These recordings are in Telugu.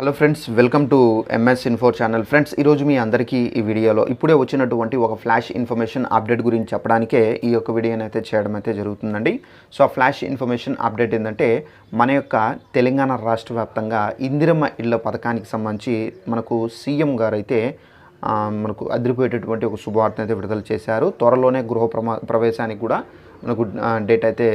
Hello friends welcome to MS info channel friends ఈరోజు మీ అందరికీ ఈ వీడియోలో ఇప్పుడే వచ్చినటువంటి ఒక ఫ్లాష్ ఇన్ఫర్మేషన్ అప్డేట్ గురించి చెప్పడానికే ఈ యొక్క వీడియోని అయితే చేయడం అయితే జరుగుతుందండి. సో ఆ ఫ్లాష్ ఇన్ఫర్మేషన్ అప్డేట్ ఏంటంటే మన యొక్క తెలంగాణ రాష్ట్ర వ్యాప్తంగా ఇందిరమ్మ ఇళ్ళ పథకానికి సంబంధించి మనకు సీఎం గారు అయితే మనకు అదిరిపోయేటటువంటి ఒక శుభవార్తను అయితే విడుదల చేశారు. త్వరలోనే గృహ ప్రమా ప్రవేశానికి కూడా మనకు డేట్ అయితే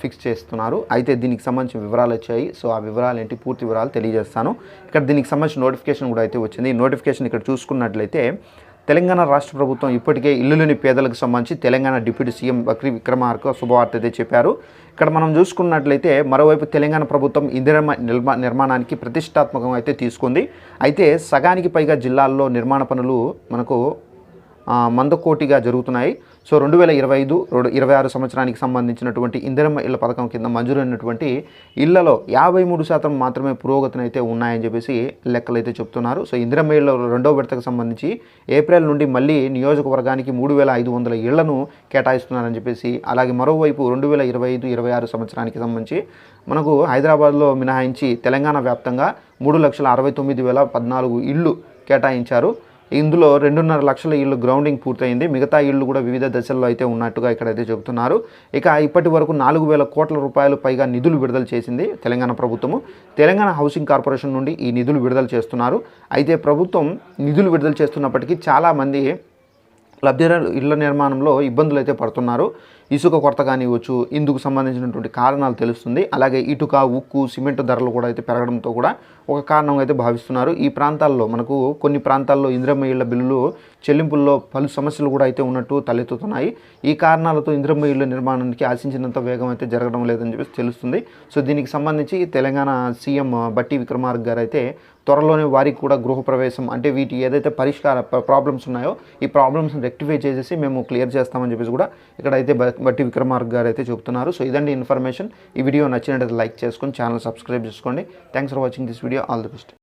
ఫిక్స్ చేస్తున్నారు. అయితే దీనికి సంబంధించిన వివరాలు వచ్చాయి. సో ఆ వివరాలు ఏంటి? పూర్తి వివరాలు తెలియజేస్తాను. ఇక్కడ దీనికి సంబంధించిన నోటిఫికేషన్ కూడా అయితే వచ్చింది. ఈ నోటిఫికేషన్ ఇక్కడ చూసుకున్నట్లయితే తెలంగాణ రాష్ట్ర ప్రభుత్వం ఇప్పటికే ఇల్లులేని పేదలకు సంబంధించి తెలంగాణ డిప్యూటీ సీఎం బక్రీ విక్రమార్క శుభవార్త అయితే చెప్పారు. ఇక్కడ మనం చూసుకున్నట్లయితే మరోవైపు తెలంగాణ ప్రభుత్వం ఇందిరమ్మ నిర్మా నిర్మాణానికి ప్రతిష్టాత్మకం అయితే తీసుకుంది. అయితే సగానికి పైగా జిల్లాల్లో నిర్మాణ పనులు మనకు మందకోటిగా జరుగుతున్నాయి. సో రెండు వేల ఇరవై ఐదు రెండు ఇరవై ఆరు సంవత్సరానికి సంబంధించినటువంటి ఇందిరమ్మ ఇళ్ళ పథకం కింద మంజూరైనటువంటి ఇళ్ళలో యాభై మూడు శాతం మాత్రమే పురోగతిని అయితే ఉన్నాయని చెప్పేసి లెక్కలు అయితే చెప్తున్నారు. సో ఇందిరమ్మ ఇళ్ళ రెండో విడతకు సంబంధించి ఏప్రిల్ నుండి మళ్ళీ నియోజకవర్గానికి మూడు వేల ఐదు వందల ఇళ్ళను కేటాయిస్తున్నారని చెప్పేసి అలాగే మరోవైపు రెండు వేల ఇరవై ఐదు ఇరవై ఆరు సంవత్సరానికి సంబంధించి మనకు హైదరాబాద్లో మినహాయించి తెలంగాణ వ్యాప్తంగా మూడు లక్షల అరవై తొమ్మిది వేల పద్నాలుగు ఇళ్ళు కేటాయించారు. ఇందులో రెండున్నర లక్షల ఇళ్ళు గ్రౌండింగ్ పూర్తయింది. మిగతా ఇళ్ళు కూడా వివిధ దశల్లో అయితే ఉన్నట్టుగా ఇక్కడైతే చెబుతున్నారు. ఇక ఇప్పటి వరకు నాలుగు వేల కోట్ల రూపాయలు పైగా నిధులు విడుదల చేసింది తెలంగాణ ప్రభుత్వము. తెలంగాణ హౌసింగ్ కార్పొరేషన్ నుండి ఈ నిధులు విడుదల చేస్తున్నారు. అయితే ప్రభుత్వం నిధులు విడుదల చేస్తున్నప్పటికీ చాలామంది లబ్ధిదారులు ఇళ్ళ నిర్మాణంలో ఇబ్బందులు అయితే పడుతున్నారు. ఇసుక కొరత కానివ్వచ్చు ఇందుకు సంబంధించినటువంటి కారణాలు తెలుస్తుంది. అలాగే ఇటుక ఉక్కు సిమెంట్ ధరలు కూడా అయితే పెరగడంతో కూడా ఒక కారణం అయితే భావిస్తున్నారు. ఈ ప్రాంతాల్లో మనకు కొన్ని ప్రాంతాల్లో ఇంద్రమ్మ ఇళ్ళ బిల్లులు చెల్లింపుల్లో పలు సమస్యలు కూడా అయితే ఉన్నట్టు తలెత్తుతున్నాయి. ఈ కారణాలతో ఇంద్రమ్మ ఇళ్ళ నిర్మాణానికి ఆశించినంత వేగం అయితే జరగడం లేదని చెప్పేసి తెలుస్తుంది. సో దీనికి సంబంధించి తెలంగాణ సీఎం బట్టి విక్రమార్క గారు అయితే త్వరలోనే వారికి కూడా గృహప్రవేశం అంటే వీటి ఏదైతే పరిష్కార ప్రాబ్లమ్స్ ఉన్నాయో ఈ ప్రాబ్లమ్స్ రెక్టిఫై చేసేసి మేము క్లియర్ చేస్తామని చెప్పేసి కూడా ఇక్కడైతే బ- బట్టి విక్రమార్క గారు అయితే చెప్తున్నారు సో ఇదండి ఇన్ఫర్మేషన్. ఈ వీడియో నచ్చినట్లయితే లైక్ చేసుకొని ఛానల్ సబ్స్క్రైబ్ చేసుకోండి. Thanks for watching this video. video. All the best.